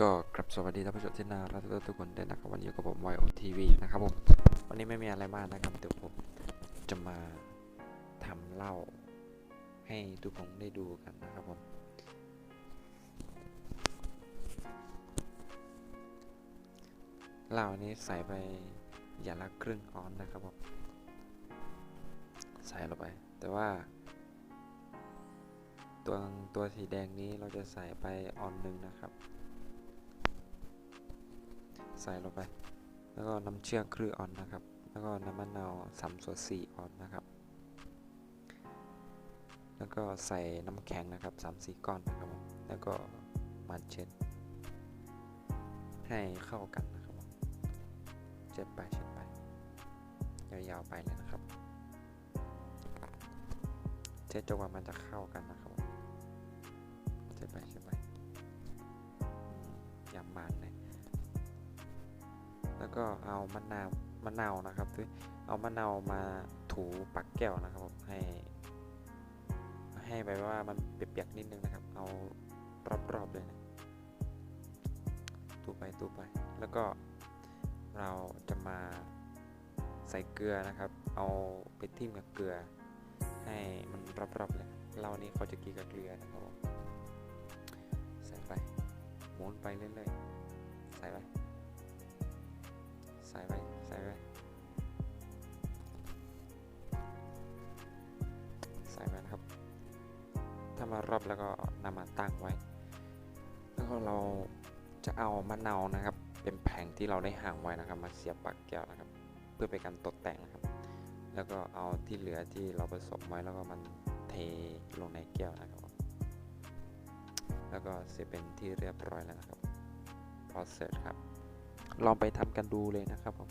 ก็กลับสวัสดีท่านผู้ชมที่น่ารักทุกคนด้วยนะครับวันนี้อยู่กับผมวายโอทีวีนะครับผมวันนี้ไม่มีอะไรมากนะครับเดี๋ยวผมจะมาทำเหล้าให้ทุกคนได้ดูกันนะครับผมเหล้านี้ใส่ไปอย่างละครึ่งออนนะครับผมใส่ลงไป แต่ว่า ตัวตัวสีแดงนี้เราจะใส่ไปออนหนึ่งนะครับ ใส่ลงไป แล้วก็น้ำเชื่อมครึ่งออนนะครับ แล้วก็น้ำมะนาวสามส่วนสี่ออนนะครับ แล้วก็ใส่น้ำแข็งนะครับสามสี่ก้อนนะครับผมแล้วก็มาเช็ด ให้เข้ากันนะครับผมเช็ดไปเช็ดไปยาวๆไปเลยนะครับเช็ดจนกว่ามันจะเข้ากันนะครับเช็ดไปเช็ดไป แล้วก็เอามะนาวมะนาวนะครับคือเอามะนาวมาถูปักแก้วนะครับผมให้ ให้ไปว่ามันเปียกๆนิดนึงนะครับ เอารอบๆเลยนะถูไปถูไป แล้วก็เราจะมาใส่เกลือนะครับ เอาไปทิ่มกับเกลือ ให้มันรอบๆเลยเรานี่เขาจะกินกับเกลือนะครับผมใส่ไปหมุนไปเรื่อยๆใส่ไป ใส่ไว้ใส่ไว้ใส่ไว้นะครับ ถ้ามารอบแล้วก็นำมาตั้งไว้ แล้วก็เราจะเอามะนาวนะครับ เป็นแผงที่เราได้ห่างไว้นะครับ มาเสียบปากแก้วนะครับ เพื่อเป็นการตกแต่งนะครับ แล้วก็เอาที่เหลือที่เราผสมไว้แล้วก็มันเทลงในแก้วนะครับ แล้วก็เสร็จเป็นที่เรียบร้อยแล้วนะครับ พอเสร็จครับ ลองไปทำกันดูเลยนะครับผม